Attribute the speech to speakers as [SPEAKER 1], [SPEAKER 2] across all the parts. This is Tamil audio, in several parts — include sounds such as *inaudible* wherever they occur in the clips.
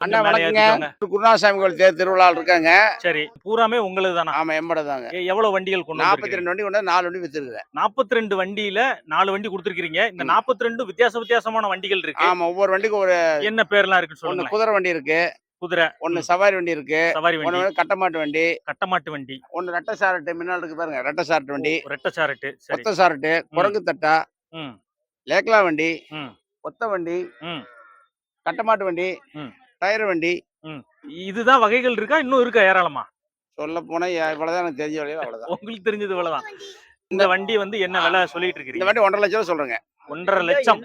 [SPEAKER 1] அண்ணா வணக்கங்க. குருநாசாமி கோயில் தேர் திருவிழா இருக்காங்க.
[SPEAKER 2] சரி பூராமே உங்களுக்கு தானா
[SPEAKER 1] ஆமா எம்பட தாங்க.
[SPEAKER 2] எவ்வளவு வண்டிகள் கொண்டு
[SPEAKER 1] நாற்பத்தி ரெண்டு வண்டி கொண்டு நாலு வண்டி வித்துருக்குறேன்.
[SPEAKER 2] நாற்பத்தி ரெண்டு வண்டியில நாலு வண்டி கொடுத்துருக்கீங்க. இந்த. நாற்பத்தி ரெண்டு வித்தியாச வித்தியாசமான வண்டிகள் இருக்கு.
[SPEAKER 1] ஆமா ஒவ்வொரு வண்டிக்கும் ஒரு
[SPEAKER 2] என்ன பேர்லாம் இருக்குன்னு சொல்லுங்க
[SPEAKER 1] குதிரை வண்டி இருக்கு.
[SPEAKER 2] குதிரை.
[SPEAKER 1] ஒண்ணு
[SPEAKER 2] ம்.
[SPEAKER 1] சவாரி வண்டி இருக்கு.
[SPEAKER 2] சவாரி வண்டி.
[SPEAKER 1] கட்டமாட்டு வண்டி.
[SPEAKER 2] கட்டமாட்டு வண்டி.
[SPEAKER 1] ஒண்ணு ரெட்டை சாரட்டு முன்னாடி இருக்கு பாருங்க ரெட்டை சாரட்டு வண்டி.
[SPEAKER 2] ரெட்டை சாரட்டு. சரி.
[SPEAKER 1] ஒத்த சாரட்டு குரங்கு தட்டா
[SPEAKER 2] ம்.
[SPEAKER 1] லேக்லா வண்டி
[SPEAKER 2] ம்.
[SPEAKER 1] ஒத்த வண்டி
[SPEAKER 2] ம்.
[SPEAKER 1] கட்டமாட்டு வண்டி
[SPEAKER 2] ம்.
[SPEAKER 1] டயர் வண்டி.
[SPEAKER 2] இதுதான் வகைகள் இருக்கா? இன்னும் இருக்கா ஏராளமா?
[SPEAKER 1] சொல்ல போனா இவ்வளவுதான் எனக்கு தெரிஞ்ச வழியில அவ்வளவுதான்.
[SPEAKER 2] உங்களுக்கு தெரிஞ்சது இவ்வளவுதான். இந்த வண்டி. வந்து என்ன விலை சொல்லிட்டு
[SPEAKER 1] இந்த
[SPEAKER 2] இருக்கீங்க
[SPEAKER 1] வண்டி ஒன்றரை லட்சம் ரூபா சொல்றேங்க.
[SPEAKER 2] ஒன்றரை லட்சம்.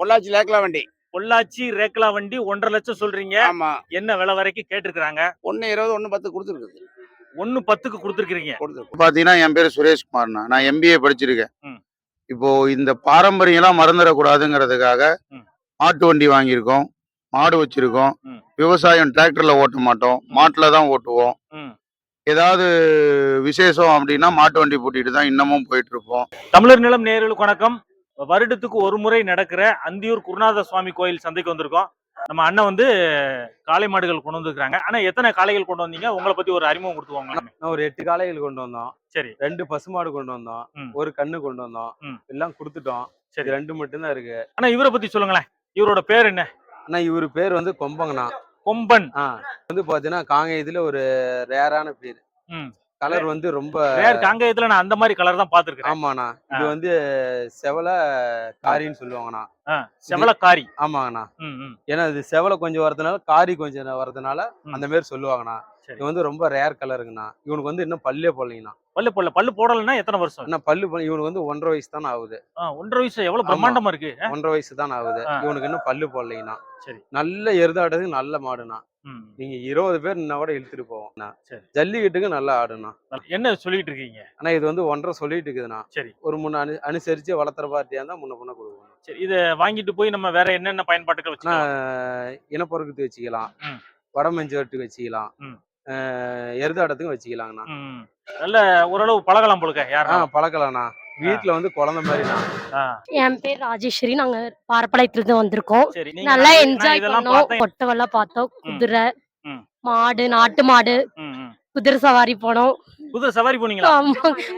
[SPEAKER 1] பொள்ளாச்சி லேக்லா வண்டி.
[SPEAKER 2] பொள்ளாச்சி ரேக்லா வண்டி ஒன்றரை லட்சம் சொல்றீங்க.
[SPEAKER 1] ஆமா.
[SPEAKER 2] என்ன விலை வரைக்கும் கேட்டிருக்காங்க
[SPEAKER 1] ஒண்ணு இருபது ஒண்ணு பத்து கொடுத்துருக்குது.
[SPEAKER 2] ஒன்னு பத்துக்கு கொடுத்துருக்கீங்க
[SPEAKER 1] கொடுத்துருக்கு.
[SPEAKER 3] பாத்தீங்கன்னா என் பேர் சுரேஷ்குமார்ண்ணா. நான் எம்பிஏ படிச்சிருக்கேன். இப்போ இந்த பாரம்பரியம்லாம் மறந்துடக்கூடாதுங்கிறதுக்காக
[SPEAKER 2] ம்.
[SPEAKER 3] மாட்டு வண்டி வாங்கியிருக்கோம். மாடு வச்சிருக்கோம். விவசாயம் டிராக்டர்ல ஓட்ட மாட்டோம். மாட்டுல தான் ஓட்டுவோம்.
[SPEAKER 2] ம்.
[SPEAKER 3] ஏதாவது விசேஷம் அப்படின்னா மாட்டு வண்டி பூட்டிட்டு தான் இன்னமும் போயிட்டு இருப்போம்.
[SPEAKER 2] தமிழர் நிலம் நேயர்களுக்கு வணக்கம். வருடத்துக்கு ஒரு முறை நடக்கிற அந்தியூர் குருநாத சுவாமி கோயில் சந்தைக்கு வந்திருக்கோம். நம்ம அண்ணன் வந்து காளை மாடுகள் கொண்டு வந்திருக்காங்க ஆனா எத்தனை காளைகள் கொண்டு வந்தீங்க? உங்களை பத்தி ஒரு அறிமுகம் கொடுத்துவாங்க
[SPEAKER 4] நான் ஒரு எட்டு காளைகள் கொண்டு வந்தோம்.
[SPEAKER 2] சரி.
[SPEAKER 4] ரெண்டு பசுமாடு கொண்டு வந்தோம். ஒரு கண்ணு கொண்டு வந்தோம். எல்லாம் கொடுத்துட்டோம்.
[SPEAKER 2] சரி.
[SPEAKER 4] ரெண்டு மட்டும்தான் இருக்கு.
[SPEAKER 2] ஆனா இவரை பத்தி சொல்லுங்களேன். இவரோட பேர் என்ன?
[SPEAKER 4] ஆனா இவர் பேர் வந்து கொம்பங்கண்ணா.
[SPEAKER 2] கொம்பன்.
[SPEAKER 4] ஆ வந்து பாத்தீங்கன்னா காங்கேயத்துல ஒரு ரேரான பேர். கலர் வந்து ரொம்ப
[SPEAKER 2] காங்கயத்துல நான் அந்த மாதிரி கலர் தான் பாத்துருக்கேன்
[SPEAKER 4] ஆமாண்ணா. இது வந்து செவல காரின்னு சொல்லுவாங்கண்ணா.
[SPEAKER 2] செவலக்காரி
[SPEAKER 4] ஆமாங்கண்ணா.
[SPEAKER 2] ம், ம்.
[SPEAKER 4] ஏன்னா இது செவல கொஞ்சம் வரதுனால காரி கொஞ்சம் வரதுனால. அந்த மாதிரி சொல்லுவாங்கண்ணா. இது வந்து ரொம்ப ரேர் கலருங்கண்ணா இவனுக்கு வந்து இன்னும் பல்லே போடலைங்கண்ணா.
[SPEAKER 2] பல்லு போடல. பல்லு போடலைன்னா எத்தனை வருஷம்?
[SPEAKER 4] ஆனா பல்லு இவனுக்கு வந்து ஒன்றரை வயசு தானே ஆகுது.
[SPEAKER 2] ஒன்றரை வயசு எவ்வளவு பிரம்மாண்டமா இருக்கு?
[SPEAKER 4] ஒன்றரை வயசு தான் ஆகுது. இவனுக்கு இன்னும் பல்லு போடலைங்கண்ணா.
[SPEAKER 2] சரி.
[SPEAKER 4] நல்ல எருதாடுறதுக்கு நல்ல மாடுண்ணா. நீங்க இருபது பேர் நின்னா கூட இழுத்துட்டு போவோம்ண்ணா.
[SPEAKER 2] சரி.
[SPEAKER 4] ஜல்லிக்கட்டுக்கு நல்ல ஆடுண்ணா.
[SPEAKER 2] என்ன சொல்லிட்டு இருக்கீங்க?
[SPEAKER 4] ஆனா இது வந்து ஒன்றரை சொல்லிட்டு இருக்குதுண்ணா.
[SPEAKER 2] சரி.
[SPEAKER 4] ஒரு முன்ன அனு அனுசரிச்சு வளர்த்துற பார்ட்டியா இருந்தா முன்ன முன்ன கொடுக்கணும்
[SPEAKER 2] சரி இத வாங்கிட்டு போய் நம்ம வேற என்னென்ன பயன்பாட்டுகள் வச்சுக்கலாம்?
[SPEAKER 4] இனப்பொருக்கத்து வச்சுக்கலாம். வடமஞ்சு வச்சுக்கலாம்.
[SPEAKER 2] ம்.
[SPEAKER 4] ஆஹ் எருதாடத்துக்கும் வச்சுக்கலாங்கண்ணா.
[SPEAKER 2] நல்ல ஓரளவு பழகலாம் போலுக்க யாரா
[SPEAKER 4] பழக்கலாண்ணா வீட்டுல வந்து குழந்தை மாதிரிண்ணா.
[SPEAKER 5] என் பேர் ராஜேஸ்வரி நாங்க பாரப்பாளையத்துல வந்திருக்கோம்.
[SPEAKER 2] சரி நீங்க
[SPEAKER 5] நல்லா என்ஜாய் பண்ணோம். கொட்டவெல்லாம் பார்த்தோம். குதிரை. மாடு நாட்டு மாடு. குதிரை சவாரி போனோம்.
[SPEAKER 2] குதிரை சவாரி போனீங்களா?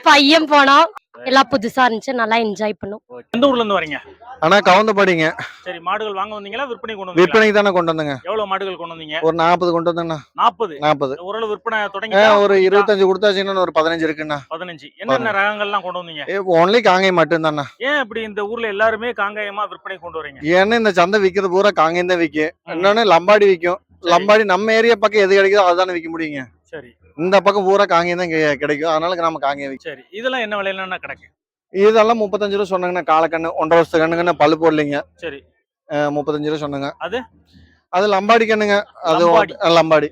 [SPEAKER 5] பையன் போனோம் எல்லாம் புதுசா இருந்துச்சு. நல்லா என்ஜாய் பண்ணோம்.
[SPEAKER 2] எந்த ஊர்ல இருந்து வரீங்க?
[SPEAKER 6] ஆனா கவுந்தபாடிங்க.
[SPEAKER 2] சரி மாடுகள் வாங்க வந்தீங்களா? விற்பனை கொண்டு
[SPEAKER 6] விற்பனைக்கு தானே கொண்டு வந்தேங்க.
[SPEAKER 2] எவ்வளவு மாடுகள் கொண்டு வந்தீங்க?
[SPEAKER 6] ஒரு நாற்பது கொண்டு வந்தேங்கண்ணா.
[SPEAKER 2] நாற்பது?
[SPEAKER 6] நாற்பது.
[SPEAKER 2] ஓரளவு விற்பனை தொடங்கி
[SPEAKER 6] ஒரு இருபத்தஞ்சு கொடுத்தாச்சுன்னு ஒரு பதினஞ்சு இருக்குண்ணா
[SPEAKER 2] பதினஞ்சு. என்னென்ன ரகங்கள்லாம் கொண்டு வந்தீங்க?
[SPEAKER 6] ஒன்லி காங்கேயம் மட்டும்தாண்ணா.
[SPEAKER 2] ஏன் இப்படி இந்த ஊர்ல எல்லாருமே காங்காயமா விற்பனை கொண்டு வரீங்க?
[SPEAKER 6] ஏன்னா இந்த சந்தை விக்கிறது பூரா காங்கேயம் தான் விற்கும். இன்னொன்னு லம்பாடி விற்கும். லம்பாடி நம்ம ஏரியா பக்கம் எது கிடைக்குதோ அதுதானே விற்க முடியுங்க.
[SPEAKER 2] சரி.
[SPEAKER 6] இந்த பக்கம் பூரா காங்கேயம் தான் கிடைக்கும். அதனால நம்ம காங்கேயம்
[SPEAKER 2] சரி. இதெல்லாம் என்ன விலையில கிடக்கு?
[SPEAKER 6] இதெல்லாம் முப்பத்தஞ்சு ரூபா சொன்னாங்கண்ணா காலக்கண்ணு ஒன்றரை வருஷத்து கண்ணுங்கண்ணா பல்லு போடலைங்க.
[SPEAKER 2] சரி.
[SPEAKER 6] முப்பத்தஞ்சு ரூபா சொன்னாங்க.
[SPEAKER 2] அது?
[SPEAKER 6] அது லம்பாடி கண்ணுங்க. அது
[SPEAKER 2] லம்பாடி.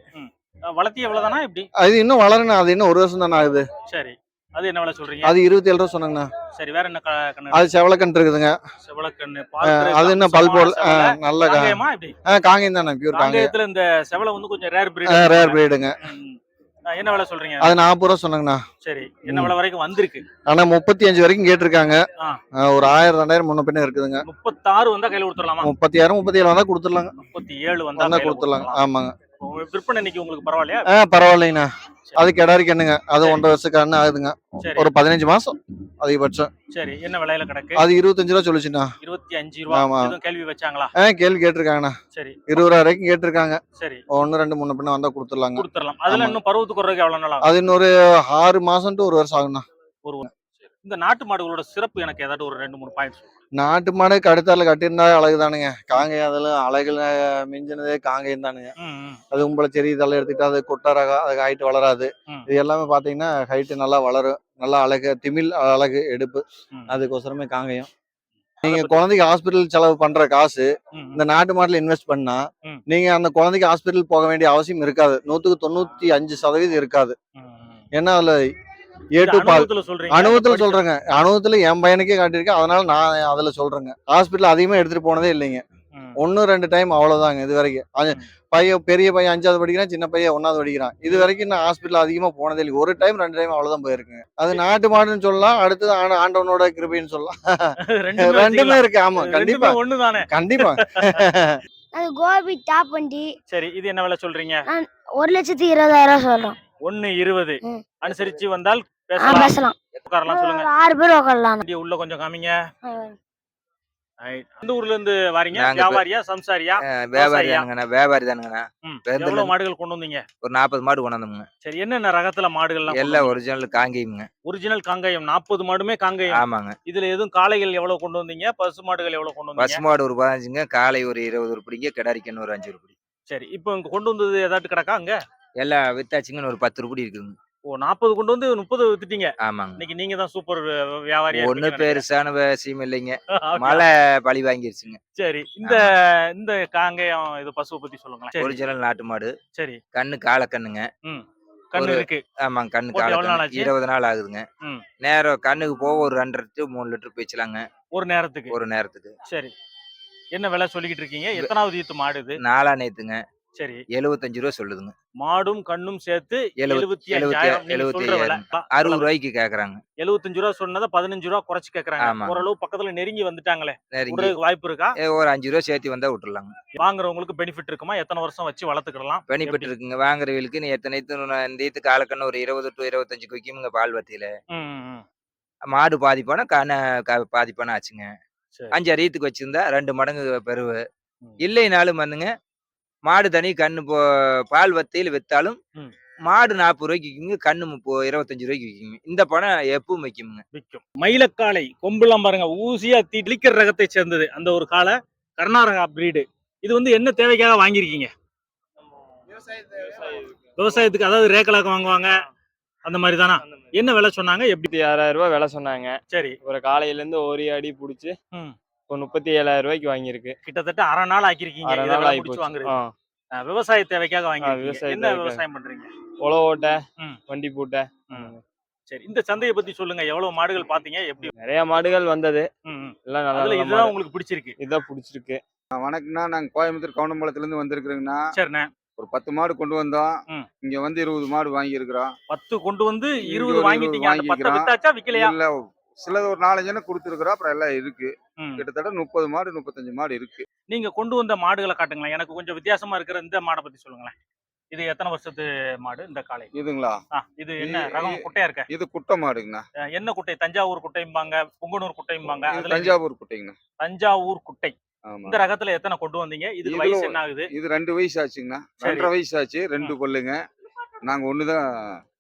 [SPEAKER 2] வளர்த்தி எவ்வளவுதானா இப்படி
[SPEAKER 6] அது இன்னும் வளரணும் அது இன்னும் ஒரு வருஷம் தானே ஆகுது.
[SPEAKER 2] சரி. அது என்ன விலை சொல்றீங்க?
[SPEAKER 6] அது இருபத்தி ஏழு ரூபா சொன்னாங்கண்ணா.
[SPEAKER 2] சரி வேற என்ன கண்ணு?
[SPEAKER 6] அது செவலக்கன்று இருக்குதுங்க.
[SPEAKER 2] செவலக்கண்ணு
[SPEAKER 6] அது இன்னும் பல் அஹ் நல்ல கா-
[SPEAKER 2] காங்கேயமா இப்படி
[SPEAKER 6] காங்கேயம் தானே பியூர்
[SPEAKER 2] காங்கேயத்துல இந்த செவலை வந்து கொஞ்சம் ரேர்
[SPEAKER 6] ரேர் பிரீடுங்க
[SPEAKER 2] என்ன விலை சொல்றீங்க?
[SPEAKER 6] அது நாற்பது ரூபா சொன்னாங்கண்ணா.
[SPEAKER 2] சரி என்ன விலை வரைக்கும் வந்திருக்கு?
[SPEAKER 6] ஆனா முப்பத்தி அஞ்சு வரைக்கும் கேட்டிருக்காங்க. ஒரு ஆயிரம் ரெண்டாயிரம் முன்ன பின்ன இருக்குதுங்க.
[SPEAKER 2] முப்பத்தாறு வந்தா கையில கொடுத்துடலாமா?
[SPEAKER 6] முப்பத்தி ஆயிரம் முப்பத்தி ஏழு வந்தா கொடுத்துடலாங்க.
[SPEAKER 2] முப்பத்தி ஏழு வந்தா
[SPEAKER 6] கொடுத்துடலாங்க. ஆமாங்க.
[SPEAKER 2] விற்பனை இன்னைக்கு உங்களுக்கு பரவாயில்லையா?
[SPEAKER 6] ஆ பரவாயில்லைங்கண்ணா. அது கிடாரி கண்ணுங்க அது ஒன்றரை வருஷம் கண்ணு ஆகுதுங்க.
[SPEAKER 2] சரி.
[SPEAKER 6] ஒரு பதினஞ்சு மாசம் அதிகபட்சம்.
[SPEAKER 2] சரி. என்ன விலையில கிடக்கு?
[SPEAKER 6] அது இருபத்தஞ்சு ரூபா சொல்லுச்சுண்ணா.
[SPEAKER 2] இருபத்தி அஞ்சு ரூபா.
[SPEAKER 6] ஆமா.
[SPEAKER 2] எதுவும் கேள்வி வச்சாங்களா?
[SPEAKER 6] ஆ கேள்வி கேட்டிருக்காங்கண்ணா.
[SPEAKER 2] சரி.
[SPEAKER 6] இருபது ரூபா வரைக்கும் கேட்டிருக்காங்க.
[SPEAKER 2] சரி.
[SPEAKER 6] ஒன்று ரெண்டு முன்ன பின்ன வந்தா கொடுத்துடலாங்க.
[SPEAKER 2] கொடுத்துடலாம். அதுல
[SPEAKER 6] ஆமா.
[SPEAKER 2] இன்னும் பருவத்துக்கு வர்றதுக்கு எவ்வளவு நாள் ஆகும்?
[SPEAKER 6] அது இன்னொரு ஆறு மாசம் ஒரு வருஷம் ஆகுண்ணா
[SPEAKER 2] இந்த நாட்டு மாடுகளோட சிறப்பு எனக்கு ஏதாட்டும் ஒரு ரெண்டு மூணு பாயிண்ட்ஸ்
[SPEAKER 6] நாட்டு மாடு கடுத்தால கட்டியிருந்தா அழகு தானுங்க காங்கேயம் அதெல்லாம் அழகுல மிஞ்சினதே காங்கேயம் தானுங்க. அது உங்களை செடி இதெல்லாம் எடுத்துக்கிட்டு அது கொட்டை ரகம் அது ஹைட் வளராது. இது எல்லாமே பாத்தீங்கன்னா ஹைட் நல்லா வளரும். நல்லா அழகு திமில் அழகு எடுப்பு. அதுக்கோசரமே காங்கேயம். நீங்க குழந்தைக்கு ஹாஸ்பிட்டல் செலவு பண்ற காசு இந்த நாட்டு மாட்டுல இன்வெஸ்ட் பண்ணா. நீங்க அந்த குழந்தைக்கு ஹாஸ்பிட்டல் போக வேண்டிய அவசியம் இருக்காது. நூத்துக்கு தொண்ணூத்தி அஞ்சு சதவீதம் இருக்காது. ஏன்னா அதுல ஏ டு பால்.
[SPEAKER 2] அனுபவத்துல சொல்றீங்க.
[SPEAKER 6] அனுபவத்துல சொல்றேங்க. அனுபவத்துல என் பையனுக்கே காட்டியிருக்கேன் அதனால நான் அதுல சொல்றேங்க. ஹாஸ்பிட்டல் அதிகமா எடுத்துட்டு போனதே இல்லைங்க. ஒன்னு ரெண்டு டைம் அவ்வளவுதாங்க இது வரைக்கும். பையன் பெரிய பையன் அஞ்சாவது படிக்கிறான் சின்ன பையன் ஒன்னாவது படிக்கிறான். இது வரைக்கும் நான் ஹாஸ்பிட்டல் அதிகமா போனதே இல்லை ஒரு டைம் ரெண்டு டைம் அவ்வளவுதான் போயிருக்குங்க. அது நாட்டு மாடுன்னு சொல்லலாம். அடுத்தது ஆண்ட- ஆண்டவனோட கிருபைன்னு சொல்லலாம்.
[SPEAKER 2] ரெண்டுமே.
[SPEAKER 6] இருக்கு. ஆமா கண்டிப்பா.
[SPEAKER 2] ஒண்ணுதானே?
[SPEAKER 6] கண்டிப்பா.
[SPEAKER 7] அது கோபி டாப் வண்டி
[SPEAKER 2] சரி இது என்ன விலை சொல்றீங்க?
[SPEAKER 7] ஒரு லட்சத்தி இருபதாயிரம் சொல்றோம்.
[SPEAKER 2] ஒன்னு இருபது. அனுசரிச்சு வந்தால் பேசலாம். உட்காரலாம் சொல்லுங்க.
[SPEAKER 7] ஆறு பேர் உட்காரலாம்.
[SPEAKER 2] உள்ள கொஞ்சம் காமிங்க. எந்த ஊர்ல இருந்து வாரீங்க? வியாபாரியா சம்சாரியா?
[SPEAKER 8] வியாபாரி
[SPEAKER 2] விவசாயியா?
[SPEAKER 8] தானுங்கண்ணா வியாபாரி தானுங்கண்ணா.
[SPEAKER 2] எவ்வளவு மாடுகள் கொண்டு வந்தீங்க?
[SPEAKER 8] ஒரு நாற்பது மாடு கொண்டாந்தோமுங்க
[SPEAKER 2] சரி என்னென்ன ரகத்துல மாடுகள்லாம்
[SPEAKER 8] எல்லாம் ஒரிஜினல் காங்கேயமுங்க.
[SPEAKER 2] ஒரிஜினல் காங்கயம். நாற்பது மாடுமே காங்கயம்.
[SPEAKER 8] ஆமாங்க.
[SPEAKER 2] இதுல எதுவும் காளைகள் எவ்வளவு கொண்டு வந்தீங்க? பசு மாடுகள் எவ்வளவு கொண்டு வந்தீங்க?
[SPEAKER 8] பசுமாடு ஒரு பதினஞ்சுங்க காலை ஒரு இருபது உருப்படிங்க கிடாரிக்கன்னு ஒரு அஞ்சு உருப்படி
[SPEAKER 2] சரி இப்போ இங்க கொண்டு வந்தது ஏதாட்டு கிடக்கா அங்க?
[SPEAKER 8] எல்லாம் வித்தாச்சுங்கன்னு ஒரு பத்து உருப்படி இருக்குதுங்க.
[SPEAKER 2] ஓ நாற்பது கொண்டு வந்து முப்பது வித்துட்டீங்க.
[SPEAKER 8] ஆமாங்க.
[SPEAKER 2] இன்னைக்கு நீங்க தான் சூப்பர் வியாபாரியா
[SPEAKER 8] ஒண்ணு பெருசான விஷயம் இல்லைங்க. *laughs* மழை பழி வாங்கிருச்சுங்க.
[SPEAKER 2] சரி இந்த இந்த காங்கயம் இது பசுவை பத்தி சொல்லுங்களேன். சரி,
[SPEAKER 8] ஒரிஜினல் நாட்டு மாடு.
[SPEAKER 2] சரி.
[SPEAKER 8] கண்ணு காளை கண்ணுங்க.
[SPEAKER 2] கண்ணு இருக்கு.
[SPEAKER 8] ஆமாங்க கண்ணு
[SPEAKER 2] ஆச்சு?
[SPEAKER 8] இருபது நாள் ஆகுதுங்க. நேரம் கண்ணுக்கு போக ஒரு ரெண்டரை டு மூணு லிட்டர் பேச்சலாங்க.
[SPEAKER 2] ஒரு நேரத்துக்கு.
[SPEAKER 8] ஒரு நேரத்துக்கு.
[SPEAKER 2] சரி. என்ன விலை சொல்லிக்கிட்டு இருக்கீங்க? எத்தனாவது ஈத்து மாடு இது?
[SPEAKER 8] நாலா நேத்துங்க.
[SPEAKER 2] சரி.
[SPEAKER 8] எழுபத்தஞ்சு ரூபா சொல்லுதுங்க.
[SPEAKER 2] மாடும் கண்ணும் சேர்த்து
[SPEAKER 8] எழுபத்தி-
[SPEAKER 2] எழுபத்தி
[SPEAKER 8] அறுபது ரூபாய்க்கு கேக்குறாங்க.
[SPEAKER 2] எழுபத்தஞ்சு ரூபா சொன்னதை பதினஞ்சு ரூபா குறைச்சு கேக்குறாங்க. ஓரளவு பக்கத்துல நெருங்கி வந்துட்டாங்களே. வாய்ப்பு இருக்கா?
[SPEAKER 8] ஒரு அஞ்சு ரூபா சேர்த்து வந்தா விட்டுறலாங்க
[SPEAKER 2] வாங்குறவங்களுக்கு பெனிஃபிட் இருக்குமா? எத்தனை வருஷம் வச்சு வளர்த்துக்கலாம்
[SPEAKER 8] பெனிஃபிட்? இருக்குங்க. வாங்குறவங்களுக்கு நீ எத்தனை இந்த ஈத்து காலக்கண்ணு ஒரு இருபது டு இருபத்தஞ்சு விற்குமுங்க பால் வத்தியில. மாடு பாதிப்பானா கண்ண பாதிப்பானா ஆச்சுங்க. அஞ்சு ஈத்துக்கு வச்சிருந்தா ரெண்டு மடங்கு பெருவு. இல்லைனாலும் வந்துங்க மாடு தனி கண்ணு போ பால் வத்தையில் வித்தாலும்
[SPEAKER 2] ம்.
[SPEAKER 8] மாடு நாற்பது ரூபாய்க்கு விற்குங்க கண்ணு முப்பது இருபத்தஞ்சு ரூபாய்க்கு விற்குங்க இந்த பணம் எப்பவும் விற்குமுங்க
[SPEAKER 2] விற்கும் மயிலக்காளை கொம்புலாம் பாருங்க ஊசியா தீட்டிலிக்கிற ரகத்தை சேர்ந்தது அந்த ஒரு காளை கர்நாடகா பிரீடு இது வந்து என்ன தேவைக்காக வாங்கியிருக்கீங்க? விவசாயத்துக்கு அதாவது ரேக்கலாக்க வாங்குவாங்க. அந்த மாதிரி தானா? என்ன விலை சொன்னாங்க? எப்படி?
[SPEAKER 9] ஆறாயிரம் ரூபாய் விலை சொன்னாங்க.
[SPEAKER 2] சரி.
[SPEAKER 9] ஒரு காலையில இருந்து ஒரு அடி புடிச்சு
[SPEAKER 2] ம்.
[SPEAKER 9] இப்போ முப்பத்தி ஏழாயிரம் ரூபாய்க்கு வாங்கியிருக்கு.
[SPEAKER 2] கிட்டத்தட்ட அரை நாள் ஆக்கியிருக்கீங்க.
[SPEAKER 9] அரை நாள் ஆகி.
[SPEAKER 2] அஹ் விவசாய தேவைக்காக வாங்கியிருக்கீங்க.
[SPEAKER 9] விவசாய
[SPEAKER 2] என்ன. விவசாயம் பண்றீங்க?
[SPEAKER 9] உழவு ஓட்டை. வண்டி பூட்டை
[SPEAKER 2] சரி இந்த சந்தையை பத்தி சொல்லுங்க. எவ்வளவு மாடுகள் பாத்தீங்க? எப்படி
[SPEAKER 9] நிறைய மாடுகள் வந்தது. எல்லாம் நல்லா
[SPEAKER 2] இதுதான். உங்களுக்கு பிடிச்சிருக்கு.
[SPEAKER 9] இதான் பிடிச்சிருக்கு.
[SPEAKER 1] வணக்கம்ண்ணா. நாங்கள் கோயம்புத்தூர் கவுண்டம்பாளையத்துலேருந்து வந்திருக்கிறோங்கண்ணா.
[SPEAKER 2] சரிண்ணே.
[SPEAKER 1] ஒரு பத்து மாடு கொண்டு வந்தோம். இங்க வந்து இருபது மாடு வாங்கியிருக்கிறோம்.
[SPEAKER 2] பத்து கொண்டு வந்து இருபது வாங்கிட்டீங்க. வித்தாச்சா விக்கலையா?
[SPEAKER 1] இல்ல சிலது ஒரு நாலஞ்சு கொடுத்துருக்குறோம் அப்புறம் எல்லாம் இருக்கு. கிட்டத்தட்ட முப்பது மாடு முப்பத்தஞ்சு மாடு இருக்கு.
[SPEAKER 2] நீங்க கொண்டு வந்த மாடுகளை காட்டுங்களேன். எனக்கு கொஞ்சம் வித்தியாசமா இருக்கிற இந்த மாடை பத்தி சொல்லுங்களேன். இது எத்தனை வருஷத்து மாடு இந்த காளை?
[SPEAKER 1] இதுங்களா?
[SPEAKER 2] இது என்ன ரகம்? குட்டையா இருக்க?
[SPEAKER 1] இது குட்டை மாடுங்கண்ணா.
[SPEAKER 2] என்ன குட்டை? தஞ்சாவூர் குட்டைம்பாங்க புங்கனூர் குட்டைம்பாங்க
[SPEAKER 1] தஞ்சாவூர் குட்டைங்கண்ணா.
[SPEAKER 2] தஞ்சாவூர் குட்டை. இந்த ரகத்துல எத்தனை கொண்டு வந்தீங்க? இதுக்கு வயசு என்ன ஆகுது
[SPEAKER 1] இது ரெண்டு வயசு ஆச்சுங்கண்ணா. ரெண்டரை வயசு ஆச்சு ரெண்டு பல்லுங்க நாங்க ஒண்ணுதான்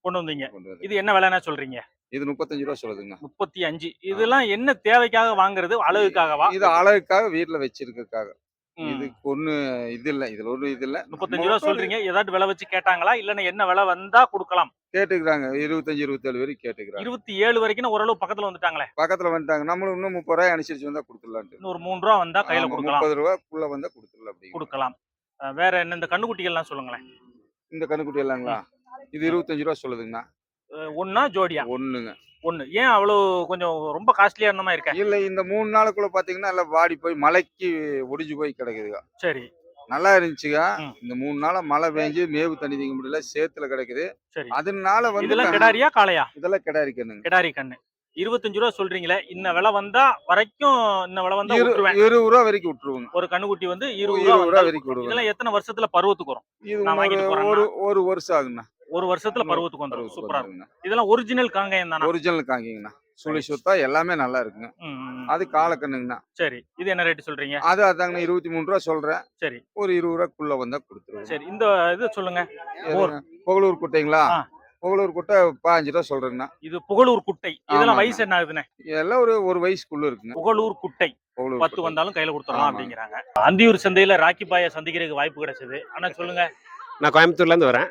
[SPEAKER 2] கொண்டு வந்தீங்க. இது என்ன விலைன்னா சொல்றீங்க?
[SPEAKER 1] இது முப்பத்தஞ்சு ரூபா சொல்லுதுங்கண்ணா
[SPEAKER 2] முப்பத்தி அஞ்சு. இதெல்லாம் என்ன தேவைக்காக வாங்குறது? அழகுக்காகவா?
[SPEAKER 1] இது அழகுக்காக வீட்டுல வச்சிருக்கிறதுக்காக. இதுக்கு ஒண்ணு இது இல்ல இதுல ஒண்ணு இது இல்ல.
[SPEAKER 2] முப்பத்தஞ்சு ரூபா சொல்றீங்க. ஏதாட்டு விலை வச்சு கேட்டாங்களா? இல்லன்னா என்ன விலை வந்தா கொடுக்கலாம்.
[SPEAKER 1] கேட்டுக்கிறாங்க. இருபத்தஞ்சு இருபத்தேழு வரைக்கும் கேட்டுக்கிறாங்க.
[SPEAKER 2] இருபத்தி ஏழு வரைக்கும் ஓரளவு பக்கத்துல வந்துட்டாங்களே.
[SPEAKER 1] பக்கத்துல வந்துட்டாங்க. நம்மளும் இன்னும் முப்பது ரூபாய் அனுசரிச்சு வந்தா கொடுத்துடலான்ட்டு.
[SPEAKER 2] ஒரு மூணு ரூபா வந்தா கையில கொடுக்கலாம்.
[SPEAKER 1] முப்பது ரூபாய்க்குள்ள வந்தா கொடுத்துடலாம் அப்படி
[SPEAKER 2] கொடுக்கலாம். வேற என்ன? இந்த கண்ணுக்குட்டிகள்லாம் சொல்லுங்களேன்.
[SPEAKER 1] இந்த கண்ணுக்குட்டி எல்லாங்களா? இது இருபத்தஞ்சு ரூபா சொல்லுதுங்கண்ணா.
[SPEAKER 2] ஒண்ணா ஜோடியா?
[SPEAKER 1] ஒண்ணுங்க.
[SPEAKER 2] ஒண்ணு. ஏன் அவ்வளவு கொஞ்சம் ரொம்ப காஸ்ட்லியா மாதிரி இருக்க?
[SPEAKER 1] இல்ல இந்த மூணு நாளுக்குள்ள பாத்தீங்கன்னா எல்லாம் வாடி போய் மலைக்கு ஒடிஞ்சு போய் கிடக்குதுங்க.
[SPEAKER 2] சரி.
[SPEAKER 1] நல்லா இருந்துச்சுங்க. இந்த மூணு நாளா மழை பெஞ்சு மேவு தண்ணி திங்க முடியல சேத்துல கிடக்குது.
[SPEAKER 2] சரி.
[SPEAKER 1] அதனால வந்து
[SPEAKER 2] இதெல்லாம் கிடாரியா காளையா?
[SPEAKER 1] இதெல்லாம் கிடாரி கண்ணுங்க.
[SPEAKER 2] கிடாரி கண்ணு. இருபத்தஞ்சு ரூபா சொல்றீங்களே இன்ன விலை வந்தா வரைக்கும் இன்ன விலை வந்தா
[SPEAKER 1] இருபது ரூபா வரைக்கும் விட்டுருவோங்க.
[SPEAKER 2] ஒரு கண்ணுக்குட்டி வந்து இருபது
[SPEAKER 1] இருபது
[SPEAKER 2] ரூபா
[SPEAKER 1] வரைக்கும்
[SPEAKER 2] இதெல்லாம் எத்தனை வருஷத்துல பருவத்துக்கு வரும்?
[SPEAKER 1] இது ஒரு? ஒரு ஒரு வருஷம் ஆகுங்கண்ணா.
[SPEAKER 2] ஒரு வருஷத்துல பருவத்துக்கு
[SPEAKER 1] பருவத்துக்கு
[SPEAKER 2] சூப்பரா இருக்கும். இதெல்லாம் ஒரிஜினல் காங்கயம் தானா
[SPEAKER 1] ஒரிஜினல் காங்கிங்கண்ணா. சுழி சுத்தா எல்லாமே நல்லா இருக்குங்க. அது காலக்கண்ணுங்கண்ணா.
[SPEAKER 2] சரி. இது என்ன ரேட் சொல்றீங்க?
[SPEAKER 1] அது அதாங்கண்ணா இருபத்தி மூணு ரூபா சொல்றேன்.
[SPEAKER 2] சரி.
[SPEAKER 1] ஒரு இருபது ரூபாக்குள்ள வந்தா கொடுத்துருவோம்.
[SPEAKER 2] சரி. இந்த இது சொல்லுங்க.
[SPEAKER 1] புகழூர் குட்டைங்களா. புகழூர் குட்டை பாஞ்சு ரூபா சொல்றேங்கண்ணா.
[SPEAKER 2] இது புகழூர் குட்டை. இதெல்லாம். வயசு என்ன ஆகுதுண்ணே
[SPEAKER 1] இதெல்லாம் ஒரு ஒரு வயசுக்குள்ள இருக்குங்க.
[SPEAKER 2] புகழூர் குட்டை. பத்து. வந்தாலும் கையில கொடுத்துடலாம். அப்படிங்கிறாங்க. அந்தியூர் சந்தையில ராக்கி பாய சந்திக்கிறதுக்கு வாய்ப்பு கிடைச்சது. ஆனா சொல்லுங்க.
[SPEAKER 10] நான் கோயம்புத்தூர்ல இருந்து வரேன்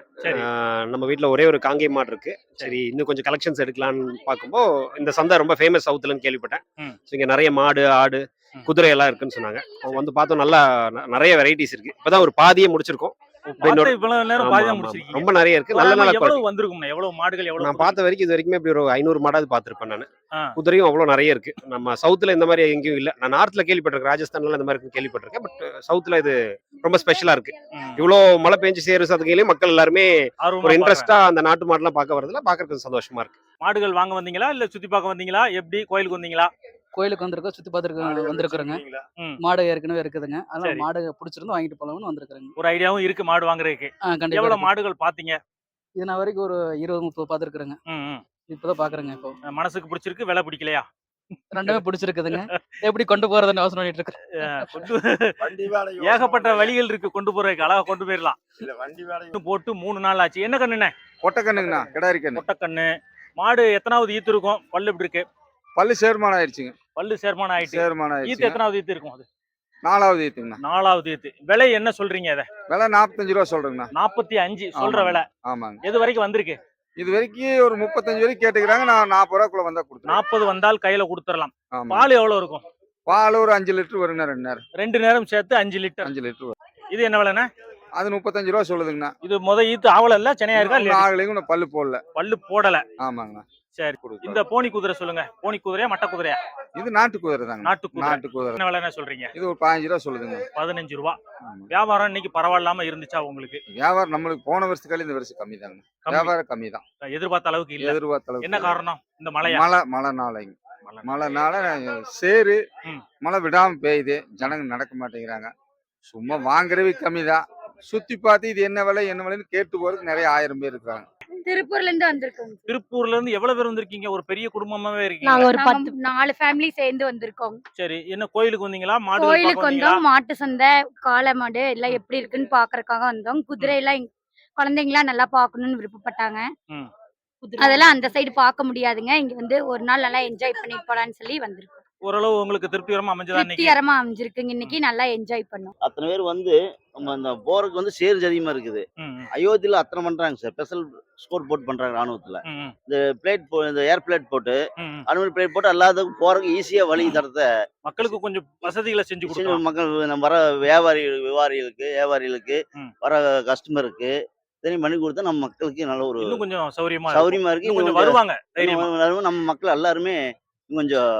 [SPEAKER 10] நம்ம வீட்ல ஒரே ஒரு காங்கேய மாடு இருக்கு. சரி. இன்னும் கொஞ்சம் கலெக்ஷன்ஸ் எடுக்கலாம்னு பார்க்கும்போ இந்த சந்தை ரொம்ப ஃபேமஸ் சவுத்துலன்னு கேள்விப்பட்டேன். ஸோ இங்க நிறைய மாடு ஆடு. குதிரை எல்லாம் இருக்குன்னு சொன்னாங்க. அவங்க வந்து பார்த்தோம் நல்லா நிறைய வெரைட்டிஸ் இருக்கு. இப்பதான் ஒரு பாதியே முடிச்சிருக்கோம். ரொம்ப நிறைய இருக்கு. நல்ல நல்ல.
[SPEAKER 2] எவ்வளவு எவ்வளவு மாடுகள் எவ்வளவு
[SPEAKER 10] நான் பார்த்த வரைக்கும் இது வரைக்குமே இப்படி ஒரு ஐநூறு மாடாவது பார்த்திருப்பேன் நான். குதிரையும் அவ்வளோ நிறைய இருக்கு. நம்ம சவுத்துல இந்த மாதிரி எங்கேயும் இல்லை. நான் நார்த்ல கேள்விப்பட்டிருக்கேன். ராஜஸ்தான்ல இந்த மாதிரி கேள்விப்பட்டிருக்கேன். பட் சவுத்துல இது ரொம்ப ஸ்பெஷலா இருக்கு. இவ்வளோ மழை பெஞ்சு சேரு சதுகையிலையும் மக்கள் எல்லாருமே ஒரு. இன்ட்ரெஸ்டா அந்த நாட்டு மாடுலாம் பார்க்க வரதுல பார்க்கறதுக்கு சந்தோஷமா இருக்கு.
[SPEAKER 2] மாடுகள் வாங்க வந்தீங்களா? இல்ல சுத்தி பார்க்க வந்தீங்களா? எப்படி? கோயிலுக்கு வந்தீங்களா?
[SPEAKER 11] கோயிலுக்கு வந்திருக்கோம் சுத்தி பார்த்துருக்கோம் வந்திருக்கிறோங்க. மாடு ஏற்கனவே இருக்குதுங்க. அதனால
[SPEAKER 2] சரி.
[SPEAKER 11] மாடு பிடிச்சிருந்து வாங்கிட்டு போலாம்னு வந்திருக்கிறேங்க.
[SPEAKER 2] ஒரு ஐடியாவும் இருக்கு மாடு வாங்குறதுக்கு.
[SPEAKER 11] கண்டிப்பா
[SPEAKER 2] எவ்வளவு. மாடுகள் பாத்தீங்க?
[SPEAKER 11] இது நான் வரைக்கும் ஒரு இருபது முப்பது
[SPEAKER 2] ம்.
[SPEAKER 11] இப்போதான் பாக்குறேங்க இப்போ.
[SPEAKER 2] மனசுக்கு பிடிச்சிருக்கு விலை பிடிக்கலையா?
[SPEAKER 11] ரெண்டுமே பிடிச்சிருக்குதுங்க. எப்படி கொண்டு போறதுன்னு யோசனை பண்ணிட்டு
[SPEAKER 2] கொண்டு *laughs* ஏகப்பட்ட வழிகள் இருக்கு கொண்டு போறதுக்கு. அழகா கொண்டு போயிடலாம் இன்னும் போட்டு மூணு நாள் ஆச்சு. என்ன கண்ணுண்ணே?
[SPEAKER 1] கொட்டை கண்ணுங்கண்ணா கிடாரி கண்ணு.
[SPEAKER 2] கொட்டக்கண்ணு மாடு எத்தனாவது ஈத்து இருக்கும்? பல்லு எப்படி இருக்கு.
[SPEAKER 1] பல்லு சேர்மானம் ஆயிடுச்சுங்க.
[SPEAKER 2] பல்லு சேர்மானம் ஆயிட்டு.
[SPEAKER 1] சேர்மானம்
[SPEAKER 2] ஈத்து
[SPEAKER 1] ஆயிடுச்சு
[SPEAKER 2] எத்தனாவது ஈத்து இருக்கும் அது?
[SPEAKER 1] நாலாவது ஈத்துங்கண்ணா.
[SPEAKER 2] நாலாவது ஈத்து. விலை என்ன சொல்றீங்க அதை?
[SPEAKER 1] விலை நாற்பத்தஞ்சு ரூபா சொல்றேங்கண்ணா.
[SPEAKER 2] நாற்பத்தி அஞ்சு சொல்ற. விலை.
[SPEAKER 1] ஆமாங்க.
[SPEAKER 2] எது வரைக்கும் வந்திருக்கு?
[SPEAKER 1] இது வரைக்கும் ஒரு முப்பத்தஞ்சு வரைக்கும் கேட்டுக்கிறாங்க. நான் நாற்பது ரூபாக்குள்ள வந்தா கொடுத்துருவேன்.
[SPEAKER 2] நாற்பது வந்தால் கையில கொடுத்துடலாம்
[SPEAKER 1] ஆமா
[SPEAKER 2] பால் எவ்வளவு இருக்கும்?
[SPEAKER 1] பால் ஒரு அஞ்சு லிட்டர் வருங்கண்ணா ரெண்டு நேரம்.
[SPEAKER 2] ரெண்டு நேரம் சேர்த்து அஞ்சு லிட்டர்.
[SPEAKER 1] அஞ்சு லிட்டர் வரும்.
[SPEAKER 2] இது என்ன விலைண்ணே?
[SPEAKER 1] அது முப்பத்தஞ்சு ரூபா சொல்லுதுங்கண்ணா.
[SPEAKER 2] இது முத ஈத்து ஆவல இல்ல? சென்னையா இருக்கா? இல்லையா?
[SPEAKER 1] இன்னும் பல்லு போடல.
[SPEAKER 2] பல்லு போடல.
[SPEAKER 1] ஆமாங்கண்ணா.
[SPEAKER 2] சரி. இந்த போனி குதிரை சொல்லுங்க. போனி குதிரையா மட்ட குதிரையா?
[SPEAKER 1] இது நாட்டு குதிரை தாங்க.
[SPEAKER 2] நாட்டு குதிரை.
[SPEAKER 1] நாட்டு குதிரை.
[SPEAKER 2] என்ன விலைன்னு சொல்றீங்க?
[SPEAKER 1] இது ஒரு பதினஞ்சு ரூபா சொல்லுதுங்க.
[SPEAKER 2] பதினஞ்சு ரூபா. வியாபாரம் இன்னைக்கு பரவாயில்லாம இருந்துச்சா உங்களுக்கு?
[SPEAKER 1] வியாபாரம் நம்மளுக்கு போன வருஷத்துக்கால இந்த வருஷம் கம்மி தாங்க. வியாபாரம் கம்மி தான்.
[SPEAKER 2] எதிர்பார்த்த அளவுக்கு இல்ல.
[SPEAKER 1] எதிர்பார்த்த அளவுக்கு
[SPEAKER 2] என்ன காரணம்? இந்த மழையா?
[SPEAKER 1] மழை மழை நாளைங்க.
[SPEAKER 2] மழை.
[SPEAKER 1] மழைனால சேரு. மழை விடாம பெய்யுது. ஜனங்க நடக்க மாட்டேங்கிறாங்க. சும்மா வாங்குறவே கம்மி தான். சுத்தி பார்த்து இது என்ன விலை என்ன விலைன்னு கேட்டு போறதுக்கு நிறைய ஆயிரம் பேர் இருக்காங்க
[SPEAKER 7] திருப்பூர்ல இருந்து வந்திருக்கோம்
[SPEAKER 2] திருப்பூர்ல இருந்து எவ்வளவு பேர் வந்திருக்கீங்க? ஒரு பெரிய குடும்பமாவே
[SPEAKER 5] நாங்க
[SPEAKER 2] இருக்கீங்க
[SPEAKER 5] ஒரு பத்து
[SPEAKER 7] நாலு ஃபேமிலி சேர்ந்து வந்திருக்கோம்.
[SPEAKER 2] சரி என்ன கோயிலுக்கு வந்தீங்களா? மாடு
[SPEAKER 7] கோயிலுக்கு வந்தோம் மாட்டு சந்தை காளை மாடு எல்லாம் எப்படி இருக்குன்னு பாக்குறதுக்காக வந்தோம். குதிரை எல்லாம் இங்க- குழந்தைங்களாம் நல்லா பார்க்கணும்னு விருப்பப்பட்டாங்க.
[SPEAKER 2] ம்.
[SPEAKER 7] அதெல்லாம் அந்த சைடு பார்க்க முடியாதுங்க. இங்க வந்து ஒரு நாள் நல்லா என்ஜாய் பண்ணிட்டு போலான்னு சொல்லி வந்திருக்கோம்.
[SPEAKER 2] ஓரளவு உங்களுக்கு திருப்திகரமா அமைஞ்சதா
[SPEAKER 7] திருப்திகரமா அமைஞ்சிருக்குங்க. இன்னைக்கு நல்லா என்ஜாய் பண்ணோம்.
[SPEAKER 12] அத்தனை பேர் வந்து நம்ம அந்த போருக்கு வந்து சேருஜ் அதிகமா இருக்குது. அயோத்தியில அத்தனை பண்றாங்க சார். ஸ்பெஷல் ஸ்கோர் போட் பண்றாங்க ராணுவத்துல. இந்த பிளேட் போ இந்த ஏர் பிளேட் போட்டு. அனுமதி பிளேட் போட்டு எல்லாத்துக்கும் போறதுக்கு ஈஸியா வழி தரத்தை
[SPEAKER 2] மக்களுக்கு கொஞ்சம் வசதிகளை செஞ்சு
[SPEAKER 12] சின்ன
[SPEAKER 2] கொடுக்கலாம்.
[SPEAKER 12] மக்கள் நம்ம வர வியாபாரி வியாபாரிகளுக்கு வியாபாரிகளுக்கு. வர கஸ்டமருக்கு தெரியும் பண்ணி கொடுத்தா நம்ம மக்களுக்கு நல்ல ஒரு
[SPEAKER 2] இன்னும் கொஞ்சம் சௌரியமா.
[SPEAKER 12] சௌரியமா இருக்கு.
[SPEAKER 2] கொஞ்சம் வருவாங்க
[SPEAKER 12] நம்ம மக்கள் எல்லாருமே கொஞ்சம்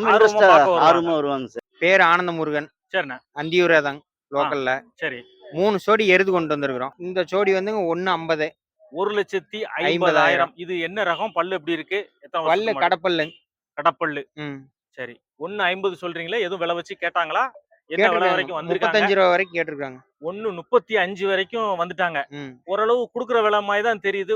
[SPEAKER 12] இன்ட்ரெஸ்டா
[SPEAKER 2] பார்க்க வருவாங்க.
[SPEAKER 12] ஆர்வமா வருவாங்க சார்.
[SPEAKER 13] பேர் ஆனந்த முருகன்
[SPEAKER 2] சரிண்ணே.
[SPEAKER 13] அந்தியூரே தாங்க லோக்கல்ல
[SPEAKER 2] சரி.
[SPEAKER 13] மூணு ஜோடி எருது கொண்டு வந்திருக்கிறோம். இந்த ஜோடி வந்துங்க ஒண்ணு ஐம்பது.
[SPEAKER 2] ஒரு லட்சத்தி ஐம்பதாயிரம். இது என்ன ரகம்? பல்லு எப்படி இருக்கு?
[SPEAKER 13] பல்லு? கடப்பல்லுங்க
[SPEAKER 2] கடப்பல்லு.
[SPEAKER 13] ம்.
[SPEAKER 2] சரி. ஒன்னு ஐம்பது சொல்றீங்களே? எதுவும் விலை வச்சு கேட்டாங்களா? என்ன விலை. வரைக்கும் வந்திருக்காங்க?
[SPEAKER 13] முப்பத்தஞ்சு ரூபா வரைக்கும் கேட்டிருக்காங்க.
[SPEAKER 2] ஒன்னு முப்பத்தி அஞ்சு வரைக்கும் வந்துட்டாங்க. ஓரளவு குடுக்குற விலை மாதிரி தான் தெரியுது.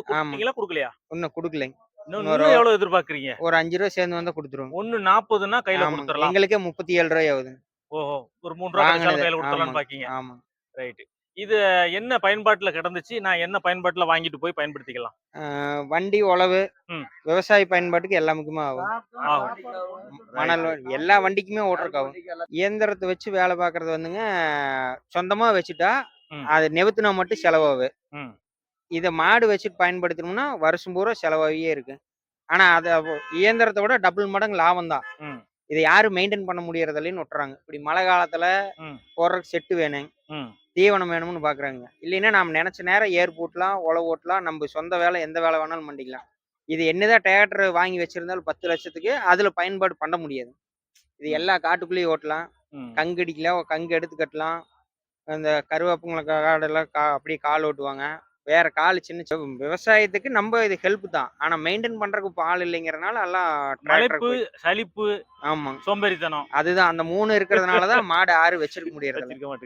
[SPEAKER 2] குடுக்கலையா?
[SPEAKER 13] ஒன்னும் கொடுக்கலைங்க. இன்னொரு-
[SPEAKER 2] எவ்வளவு எதிர்பார்க்கறீங்க?
[SPEAKER 13] ஒரு அஞ்சு ரூபா சேர்ந்து வந்தா கொடுத்துருவோம்
[SPEAKER 2] ஒன்னு நாற்பதுன்னா கையில. கொடுத்துடலாம்
[SPEAKER 13] எங்களுக்கே முப்பத்தி ஏழு ரூபாய் ஆகுது
[SPEAKER 2] ஓஹோ. ஒரு மூணு ரூபா கையில கொடுத்துடலாம்னு. பாக்கீங்க.
[SPEAKER 13] ஆமா.
[SPEAKER 2] ரைட் இது என்ன பயன்பாட்டுல கிடந்துச்சு? நான் என்ன பயன்பாட்டுல வாங்கிட்டு போய் பயன்படுத்திக்கலாம்?
[SPEAKER 13] வண்டி உழவு. விவசாய பயன்பாட்டுக்கு எல்லாமுக்குமே ஆகும்.
[SPEAKER 2] ஆகும்.
[SPEAKER 13] மணல் எல்லா வண்டிக்குமே ஓட்டுறக்கு ஆகும். இயந்திரத்தை வச்சு வேலை பார்க்கறது வந்துங்க சொந்தமா வச்சுட்டா. அது நெவுத்துனா மட்டும் செலவாகு
[SPEAKER 2] ம்.
[SPEAKER 13] இதை மாடு வச்சுட்டு பயன்படுத்தணும்னா வருஷம் பூரா செலவாகியே இருக்கு. ஆனா அதை இயந்திரத்தை விட டபுள் மடங்கு லாபம் தான். இதை யாரும் மெயின்டைன் பண்ண முடியறதில்லன்னு விட்டுறாங்க. இப்படி மழை காலத்துல. போடுறதுக்கு செட்டு வேணும். தீவனம் வேணும்னு பாக்குறாங்க. இல்லைன்னா நம்ம நினைச்ச நேரம் ஏர் போட்டலாம் உழவு ஓட்டலாம் நம்ம சொந்த வேலை எந்த வேலை வேணாலும் பண்ணிக்கலாம். இது என்னதான் டிராக்டர் வாங்கி வச்சிருந்தாலும் பத்து லட்சத்துக்கு அதுல பயன்பாடு பண்ண முடியாது. இது எல்லா காட்டுக்குள்ளேயும் ஓட்டலாம். கங்கு அடிக்கலாம் கங்கு எடுத்து கட்டலாம். அந்த கருவேப்பங்களை காடெல்லாம் கா அப்படியே கால் ஓட்டுவாங்க. வேற கால் சின்ன விவசாயத்துக்கு நம்ம இது ஹெல்ப் தான். ஆனா மெயின்டைன் பண்றதுக்கு இப்ப ஆள் இல்லைங்கிறனால எல்லாம்
[SPEAKER 2] மலைப்பு சலிப்பு
[SPEAKER 13] ஆமாங்க
[SPEAKER 2] சோம்பேறித்தனம்.
[SPEAKER 13] அதுதான். அந்த மூணு இருக்கிறதுனாலதான் மாடு ஆறு வச்சிருக்க முடியறது